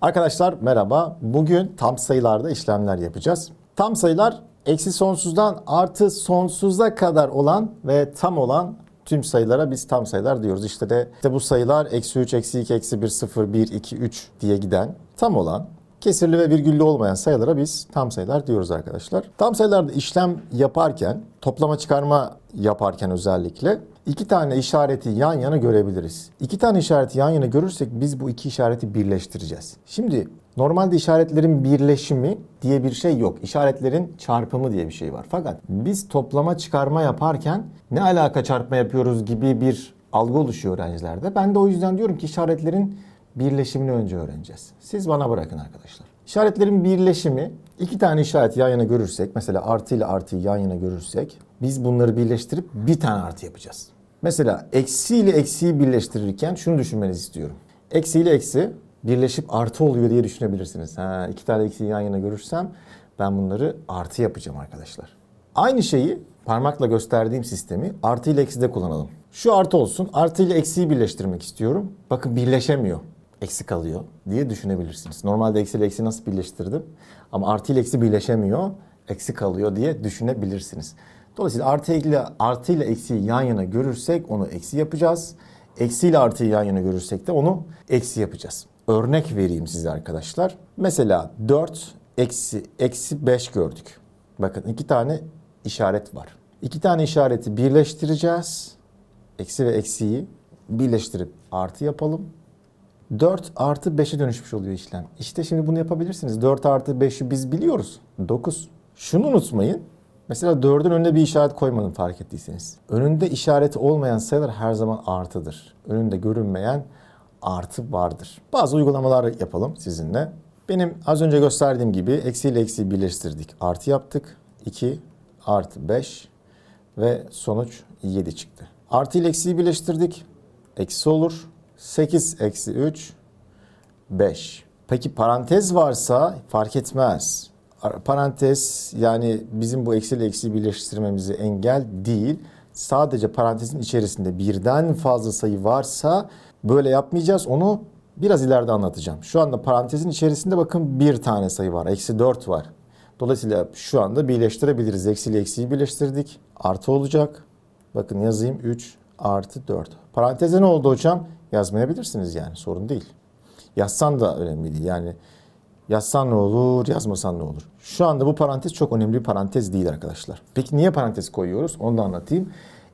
Arkadaşlar merhaba. Bugün tam sayılarda işlemler yapacağız. Tam sayılar eksi sonsuzdan artı sonsuza kadar olan ve tam olan tüm sayılara biz tam sayılar diyoruz. İşte de işte bu sayılar eksi 3, eksi 2, eksi 1, 0, 1, 2, 3 diye giden tam olan kesirli ve virgüllü olmayan sayılara biz tam sayılar diyoruz arkadaşlar. Tam sayılarda işlem yaparken, toplama çıkarma yaparken özellikle iki tane işareti yan yana görebiliriz. İki tane işareti yan yana görürsek biz bu iki işareti birleştireceğiz. Şimdi normalde işaretlerin birleşimi diye bir şey yok. İşaretlerin çarpımı diye bir şey var. Fakat biz toplama çıkarma yaparken ne alaka çarpma yapıyoruz gibi bir algı oluşuyor öğrencilerde. Ben de o yüzden diyorum ki işaretlerin birleşimini önce öğreneceğiz. Siz bana bırakın arkadaşlar. İşaretlerin birleşimi iki tane işareti yan yana görürsek mesela artı ile artıyı yan yana görürsek biz bunları birleştirip bir tane artı yapacağız. Mesela eksi ile eksiyi birleştirirken şunu düşünmenizi istiyorum. Eksi ile eksi birleşip artı oluyor diye düşünebilirsiniz. Ha, iki tane eksiyi yan yana görürsem ben bunları artı yapacağım arkadaşlar. Aynı şeyi parmakla gösterdiğim sistemi artı ile eksi de kullanalım. Şu artı olsun. Artı ile eksiyi birleştirmek istiyorum. Bakın birleşemiyor. Eksi kalıyor diye düşünebilirsiniz. Normalde eksi ile eksi nasıl birleştirdim? Ama artı ile eksi birleşemiyor. Eksi kalıyor diye düşünebilirsiniz. Dolayısıyla artı ile, artı ile eksiyi yan yana görürsek onu eksi yapacağız. Eksi ile artıyı yan yana görürsek de onu eksi yapacağız. Örnek vereyim size arkadaşlar. Mesela 4 eksi, eksi 5 gördük. Bakın iki tane işaret var. İki tane işareti birleştireceğiz. Eksi ve eksiyi birleştirip artı yapalım. 4 artı 5'e dönüşmüş oluyor işlem. İşte şimdi bunu yapabilirsiniz. 4 artı 5'i biz biliyoruz. 9. Şunu unutmayın. Mesela 4'ün önüne bir işaret koymadım fark ettiyseniz. Önünde işareti olmayan sayılar her zaman artıdır. Önünde görünmeyen artı vardır. Bazı uygulamalar yapalım sizinle. Benim az önce gösterdiğim gibi eksi ile eksiyi birleştirdik. Artı yaptık. 2 artı 5 ve sonuç 7 çıktı. Artı ile eksiyi birleştirdik. Eksi olur. 8 eksi 3 5. Peki parantez varsa fark etmez. Ar- Parantez yani bizim bu eksi ile eksiyi birleştirmemizi engel değil. Sadece parantezin içerisinde birden fazla sayı varsa böyle yapmayacağız. Onu biraz ileride anlatacağım. Şu anda parantezin içerisinde bakın bir tane sayı var. Eksi 4 var. Dolayısıyla şu anda birleştirebiliriz. Eksi ile eksiyi birleştirdik. Artı olacak. Bakın yazayım 3 artı 4. Paranteze ne oldu hocam? Yazmayabilirsiniz yani sorun değil. Yazsan da önemli değil. Yani yazsan ne olur, yazmasan ne olur. Şu anda bu parantez çok önemli bir parantez değil arkadaşlar. Peki niye parantez koyuyoruz? Onu da anlatayım.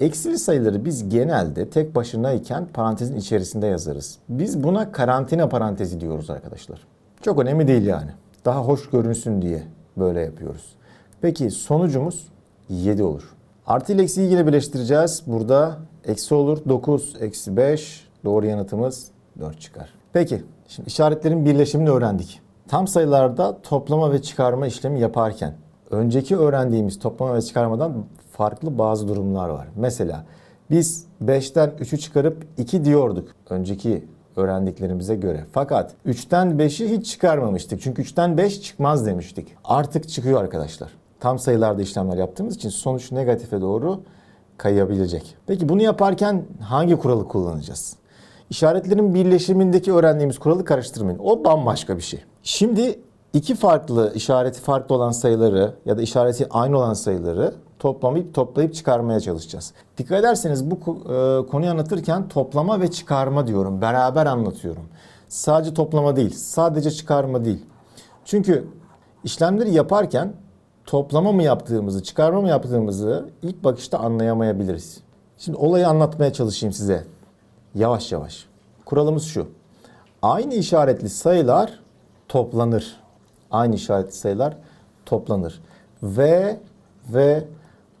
Eksili sayıları biz genelde tek başınayken parantezin içerisinde yazarız. Biz buna karantina parantezi diyoruz arkadaşlar. Çok önemli değil yani. Daha hoş görünsün diye böyle yapıyoruz. Peki sonucumuz 7 olur. Artı ile eksiyi yine birleştireceğiz. Burada eksi olur. 9 eksi 5. Doğru yanıtımız 4 çıkar. Peki şimdi işaretlerin birleşimini öğrendik. Tam sayılarda toplama ve çıkarma işlemi yaparken önceki öğrendiğimiz toplama ve çıkarmadan farklı bazı durumlar var. Mesela biz 5'ten 3'ü çıkarıp 2 diyorduk önceki öğrendiklerimize göre. Fakat 3'ten 5'i hiç çıkarmamıştık. Çünkü 3'ten 5 çıkmaz demiştik. Artık çıkıyor arkadaşlar. Tam sayılarda işlemler yaptığımız için sonuç negatife doğru kayabilecek. Peki bunu yaparken hangi kuralı kullanacağız? İşaretlerin birleşimindeki öğrendiğimiz kuralı karıştırmayın. O bambaşka bir şey. Şimdi iki farklı işareti farklı olan sayıları ya da işareti aynı olan sayıları toplamayıp toplayıp çıkarmaya çalışacağız. Dikkat ederseniz bu e, konuyu anlatırken toplama ve çıkarma diyorum. Beraber anlatıyorum. Sadece toplama değil, sadece çıkarma değil. Çünkü işlemleri yaparken toplama mı yaptığımızı, çıkarma mı yaptığımızı ilk bakışta anlayamayabiliriz. Şimdi olayı anlatmaya çalışayım size. Yavaş yavaş. Kuralımız şu. Aynı işaretli sayılar toplanır. Aynı işaretli sayılar toplanır. Ve ve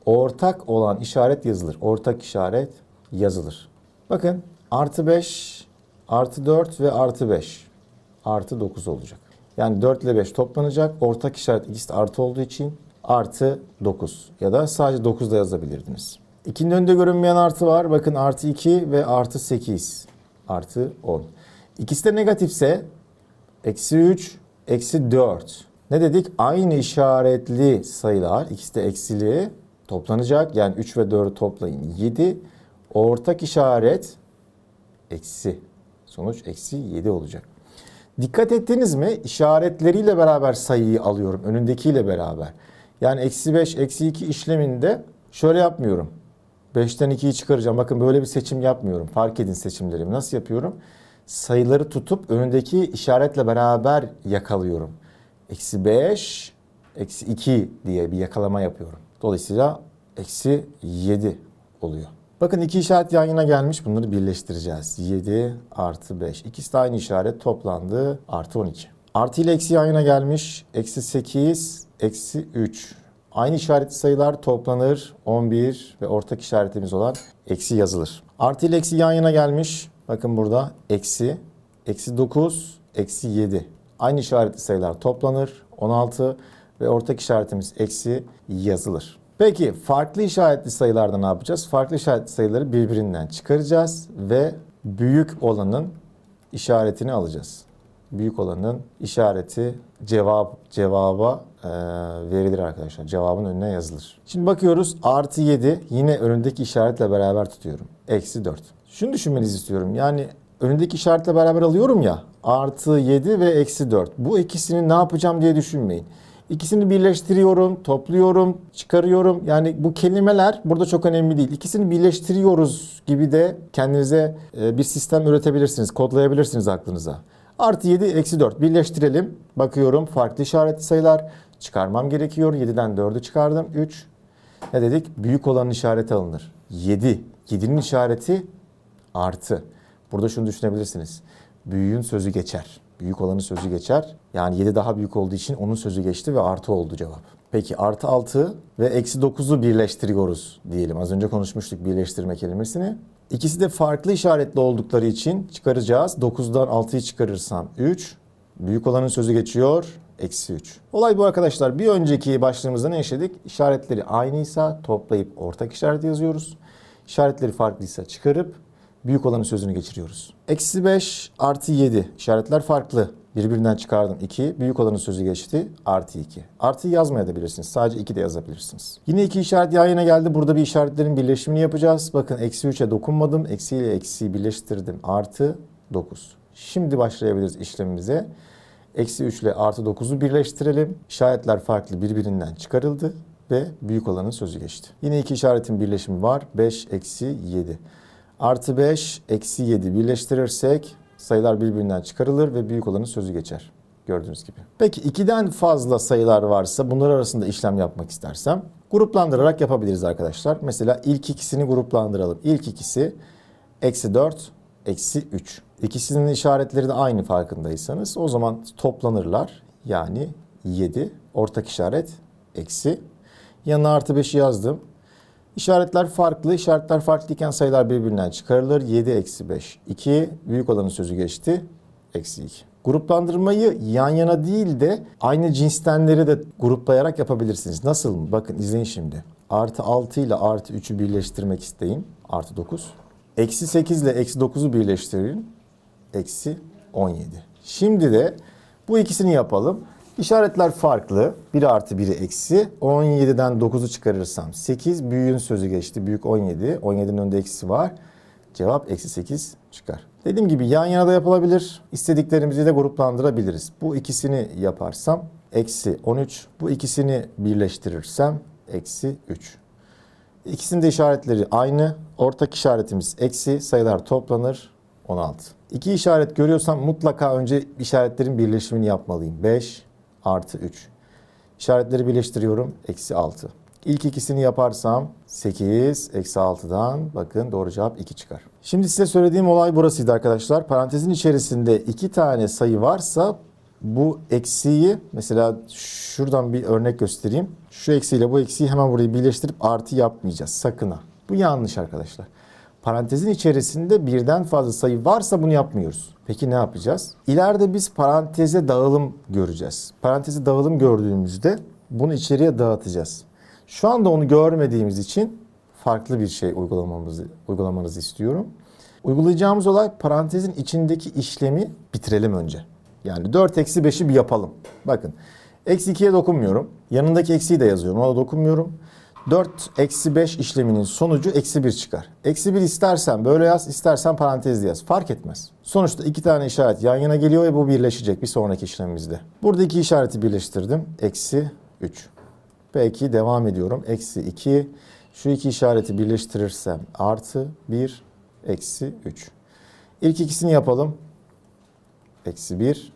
ortak olan işaret yazılır. Ortak işaret yazılır. Bakın artı 5, artı 4 ve artı 5. Artı 9 olacak. Yani 4 ile 5 toplanacak. Ortak işaret ikisi de artı olduğu için artı 9. Ya da sadece 9 da yazabilirdiniz. İkinin önünde görünmeyen artı var. Bakın artı 2 ve artı 8. Artı 10. İkisi de negatifse eksi 3, eksi 4. Ne dedik? Aynı işaretli sayılar, ikisi de eksili toplanacak. Yani 3 ve 4'ü toplayın 7. Ortak işaret eksi. Sonuç eksi 7 olacak. Dikkat ettiniz mi? İşaretleriyle beraber sayıyı alıyorum. Önündekiyle beraber. Yani eksi 5, eksi 2 işleminde şöyle yapmıyorum. 5'ten 2'yi çıkaracağım. Bakın böyle bir seçim yapmıyorum. Fark edin seçimlerimi. Nasıl yapıyorum? Sayıları tutup önündeki işaretle beraber yakalıyorum. Eksi 5, eksi 2 diye bir yakalama yapıyorum. Dolayısıyla eksi 7 oluyor. Bakın iki işaret yan yana gelmiş. Bunları birleştireceğiz. 7 artı 5. İkisi de aynı işaret toplandı. Artı 12. Artı ile eksi yan yana gelmiş. Eksi 8, eksi 3. Aynı işaretli sayılar toplanır. 11 ve ortak işaretimiz olan eksi yazılır. Artı ile eksi yan yana gelmiş. Bakın burada eksi, eksi 9, eksi 7. Aynı işaretli sayılar toplanır. 16 ve ortak işaretimiz eksi yazılır. Peki farklı işaretli sayılarda ne yapacağız? Farklı işaretli sayıları birbirinden çıkaracağız ve büyük olanın işaretini alacağız. Büyük olanın işareti cevap cevaba verilir arkadaşlar. Cevabın önüne yazılır. Şimdi bakıyoruz artı 7 yine önündeki işaretle beraber tutuyorum. Eksi 4. Şunu düşünmenizi istiyorum. Yani önündeki işaretle beraber alıyorum ya artı 7 ve eksi 4. Bu ikisini ne yapacağım diye düşünmeyin. İkisini birleştiriyorum, topluyorum, çıkarıyorum. Yani bu kelimeler burada çok önemli değil. İkisini birleştiriyoruz gibi de kendinize e, bir sistem üretebilirsiniz, kodlayabilirsiniz aklınıza. Artı 7, eksi 4 birleştirelim. Bakıyorum farklı işaretli sayılar. Çıkarmam gerekiyor. 7'den 4'ü çıkardım. 3. Ne dedik? Büyük olanın işareti alınır. 7. 7'nin işareti artı. Burada şunu düşünebilirsiniz. Büyüğün sözü geçer. Büyük olanın sözü geçer. Yani 7 daha büyük olduğu için onun sözü geçti ve artı oldu cevap. Peki artı 6 ve eksi 9'u birleştiriyoruz diyelim. Az önce konuşmuştuk birleştirme kelimesini. İkisi de farklı işaretli oldukları için çıkaracağız. 9'dan 6'yı çıkarırsam 3. Büyük olanın sözü geçiyor. Eksi 3. Olay bu arkadaşlar. Bir önceki başlığımızda ne yaşadık? İşaretleri aynıysa toplayıp ortak işaret yazıyoruz. İşaretleri farklıysa çıkarıp büyük olanın sözünü geçiriyoruz. Eksi 5 artı 7 işaretler farklı. Birbirinden çıkardım 2. Büyük olanın sözü geçti. Artı 2. Artıyı yazmayabilirsiniz. Sadece 2 de yazabilirsiniz. Yine iki işaret yan yana geldi. Burada bir işaretlerin birleşimini yapacağız. Bakın eksi 3'e dokunmadım. Eksi ile eksiyi birleştirdim. Artı 9. Şimdi başlayabiliriz işlemimize. Eksi 3 ile artı 9'u birleştirelim. İşaretler farklı birbirinden çıkarıldı ve büyük olanın sözü geçti. Yine iki işaretin birleşimi var. 5 eksi 7. Artı 5 eksi 7 birleştirirsek sayılar birbirinden çıkarılır ve büyük olanın sözü geçer. Gördüğünüz gibi. Peki ikiden fazla sayılar varsa bunlar arasında işlem yapmak istersem gruplandırarak yapabiliriz arkadaşlar. Mesela ilk ikisini gruplandıralım. İlk ikisi eksi 4 eksi 3. İkisinin işaretleri de aynı farkındaysanız o zaman toplanırlar. Yani 7 ortak işaret eksi. Yanına artı 5'i yazdım. İşaretler farklı. İşaretler farklıyken sayılar birbirinden çıkarılır. 7 eksi 5. 2 büyük olanın sözü geçti. Eksi 2. Gruplandırmayı yan yana değil de aynı cinstenleri de gruplayarak yapabilirsiniz. Nasıl mı? Bakın izleyin şimdi. Artı 6 ile artı 3'ü birleştirmek isteyin. Artı 9. Eksi 8 ile eksi 9'u birleştirin. Eksi 17. Şimdi de bu ikisini yapalım. İşaretler farklı. Biri artı biri eksi. 17'den 9'u çıkarırsam 8. Büyüğün sözü geçti. Büyük 17. 17'nin önünde eksi var. Cevap eksi 8 çıkar. Dediğim gibi yan yana da yapılabilir. İstediklerimizi de gruplandırabiliriz. Bu ikisini yaparsam eksi 13. Bu ikisini birleştirirsem eksi 3. İkisinin de işaretleri aynı. Ortak işaretimiz eksi. Sayılar toplanır. 16. İki işaret görüyorsam mutlaka önce işaretlerin birleşimini yapmalıyım. 5 artı 3. İşaretleri birleştiriyorum. Eksi 6. İlk ikisini yaparsam 8 eksi 6'dan bakın doğru cevap 2 çıkar. Şimdi size söylediğim olay burasıydı arkadaşlar. Parantezin içerisinde iki tane sayı varsa bu eksiği mesela şuradan bir örnek göstereyim. Şu eksiyle bu eksiği hemen burayı birleştirip artı yapmayacağız. Sakın ha. Bu yanlış arkadaşlar. Parantezin içerisinde birden fazla sayı varsa bunu yapmıyoruz. Peki ne yapacağız? İleride biz paranteze dağılım göreceğiz. Paranteze dağılım gördüğümüzde bunu içeriye dağıtacağız. Şu anda onu görmediğimiz için farklı bir şey uygulamamızı uygulamanızı istiyorum. Uygulayacağımız olay parantezin içindeki işlemi bitirelim önce. Yani 4 eksi 5'i bir yapalım. Bakın eksi 2'ye dokunmuyorum. Yanındaki eksiyi de yazıyorum. Ona dokunmuyorum. 4 eksi 5 işleminin sonucu eksi 1 çıkar. Eksi 1 istersen böyle yaz, istersen parantezli yaz. Fark etmez. Sonuçta iki tane işaret yan yana geliyor ve bu birleşecek bir sonraki işlemimizde. Burada iki işareti birleştirdim. Eksi 3. Peki devam ediyorum. Eksi 2. Şu iki işareti birleştirirsem artı 1, eksi 3. İlk ikisini yapalım. Eksi 1.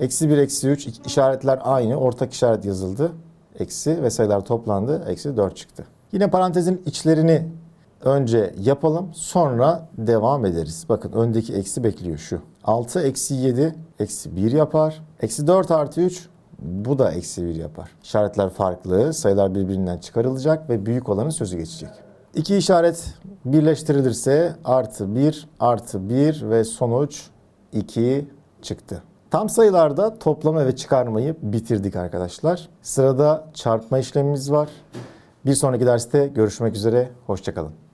Eksi 1, eksi 3 işaretler aynı. Ortak işaret yazıldı. Eksi ve sayılar toplandı. Eksi 4 çıktı. Yine parantezin içlerini önce yapalım. Sonra devam ederiz. Bakın öndeki eksi bekliyor şu. 6 eksi 7 eksi 1 yapar. Eksi 4 artı 3 bu da eksi 1 yapar. İşaretler farklı. Sayılar birbirinden çıkarılacak ve büyük olanın sözü geçecek. İki işaret birleştirilirse artı 1 artı 1 ve sonuç 2 çıktı. Tam sayılarda toplama ve çıkarmayı bitirdik arkadaşlar. Sırada çarpma işlemimiz var. Bir sonraki derste görüşmek üzere. Hoşçakalın.